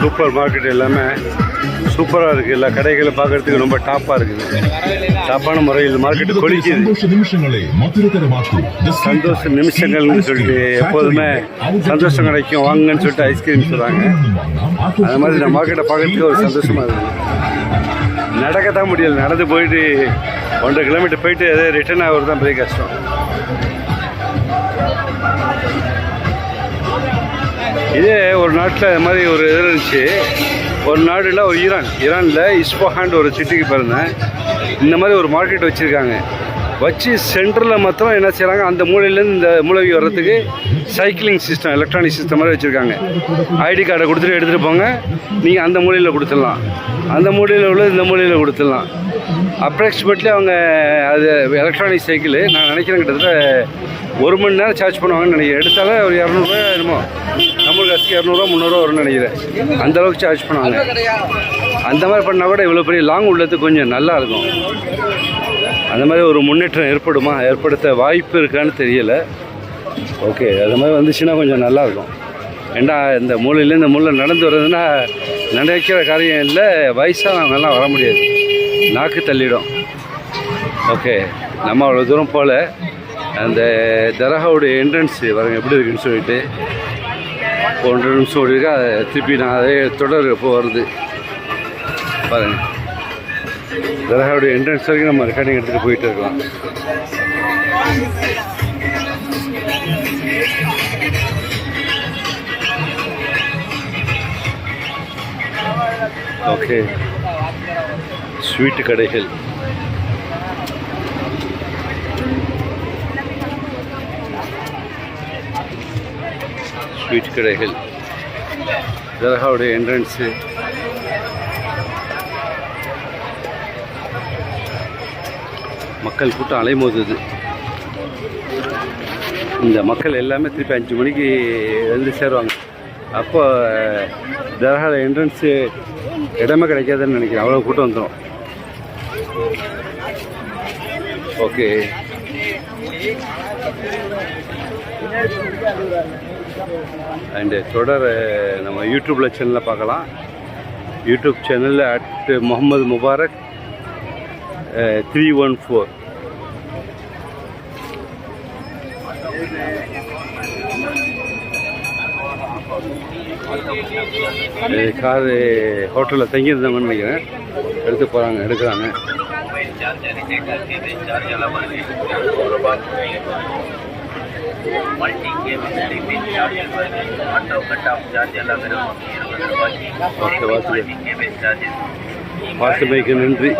Super market எல்லாமே சூப்பராக இருக்குது எல்லா கடைகளும் பார்க்கறதுக்கு ரொம்ப டாப்பாக இருக்குது. டாப்பான முறையில் மார்க்கெட் கொலிக்குது சந்தோஷ நிமிஷங்கள்னு சொல்லிட்டு எப்போதுமே சந்தோஷம் கிடைக்கும். வாங்கன்னு சொல்லிட்டு ஐஸ்கிரீம் சொல்கிறாங்க அது மாதிரி இந்த மார்க்கெட்டை பார்க்கறதுக்கு ஒரு சந்தோஷமாக இருக்குது நடக்க தான் முடியல. நடந்து போயிட்டு ஒன்றரை கிலோமீட்டர் போயிட்டு அதே ரிட்டர்ன் ஆகிறது தான் பெரிய கஷ்டம். இதே ஒரு நாட்டில் இது மாதிரி ஒரு இது இருந்துச்சு. ஒரு நாடுல ஒரு ஈரான். ஈரானில் இஸ்பஹாண்ட் ஒரு சிட்டிக்கு பிறந்தேன். இந்த மாதிரி ஒரு மார்க்கெட் வச்சுருக்காங்க. வச்சு சென்டரில் மாத்திரம் என்ன செய்கிறாங்க அந்த மூலையிலேருந்து இந்த மூலைக்கு வர்றதுக்கு சைக்கிளிங் சிஸ்டம் எலக்ட்ரானிக் சிஸ்டம் மாதிரி வச்சுருக்காங்க. ஐடி கார்டை கொடுத்துட்டு எடுத்துகிட்டு போங்க. நீங்கள் அந்த மூலையில் கொடுத்துடலாம். அந்த மூலையில் உள்ள இந்த மூலையில் கொடுத்துடலாம். அப்ராக்சிமேட்லி அவங்க அது எலக்ட்ரானிக் சைக்கிள் நான் நினைக்கிறேன் கிட்டத்தட்ட ஒரு மணி நேரம் சார்ஜ் பண்ணுவாங்கன்னு நினைக்கிறேன். எடுத்தாலே ஒரு இரநூறுவா என்னமோ. நம்ம காசுக்கு இரநூறுவா முந்நூறுவா வரும்னு நினைக்கிறேன். அந்த அளவுக்கு சார்ஜ் பண்ணுவாங்க. அந்த மாதிரி பண்ணால் கூட இவ்வளோ பெரிய லாங் உள்ளது கொஞ்சம் நல்லா இருக்கும். அந்த மாதிரி ஒரு முன்னேற்றம் ஏற்படுமா? ஏற்படுத்த வாய்ப்பு இருக்கான்னு தெரியலை. ஓகே அது மாதிரி வந்துச்சுன்னா கொஞ்சம் நல்லாயிருக்கும் ஏண்டா இந்த மூலையில இந்த மூலையில் நடந்து வர்றதுன்னா நினைக்கிற காரியம் இல்லை. வயசானவங்கெல்லாம் வர முடியாது. நாக்கு தள்ளிடும். ஓகே நம்ம அவ்வளோ தூரம் போகல அந்த தரகாவுடைய என்ட்ரன்ஸ் வரங்க எப்படி இருக்குன்னு சொல்லிட்டு. ஒன்றரை நிமிஷம் ஓடி இருக்கா திருப்பி நான் அதே தொடர் எப்போ வருது. பாருங்க. தரகாவுடைய என்ட்ரன்ஸ் வரைக்கும் நம்ம ரெக்கார்டிங் எடுத்துகிட்டு போயிட்டு இருக்கலாம். ஓகே ஸ்வீட்டு கடைகள். ஸ்வீட் கடைகள். தர்காவுடைய என்ட்ரன்ஸு மக்கள் கூட்டம் அலைமோதுது. இந்த மக்கள் எல்லாமே திருப்பி அஞ்சு மணிக்கு வந்து சேருவாங்க. அப்போ தர்காவில் என்ட்ரன்ஸு இடமே கிடைக்காதுன்னு நினைக்கிறேன். அவ்வளோ கூட்டம் வந்துடும் ஓகே. அண்டு தொடர் நம்ம யூடியூப்பில் சேனலில் பார்க்கலாம். யூடியூப் சேனலில் at Mohammed Mubarak three one four car ஹோட்டலில் தங்கியிருந்தவங்கன்னு நினைக்கிறேன். எடுத்து போகிறாங்க எடுக்கிறாங்க. வாசு பைக்கு நன்றி.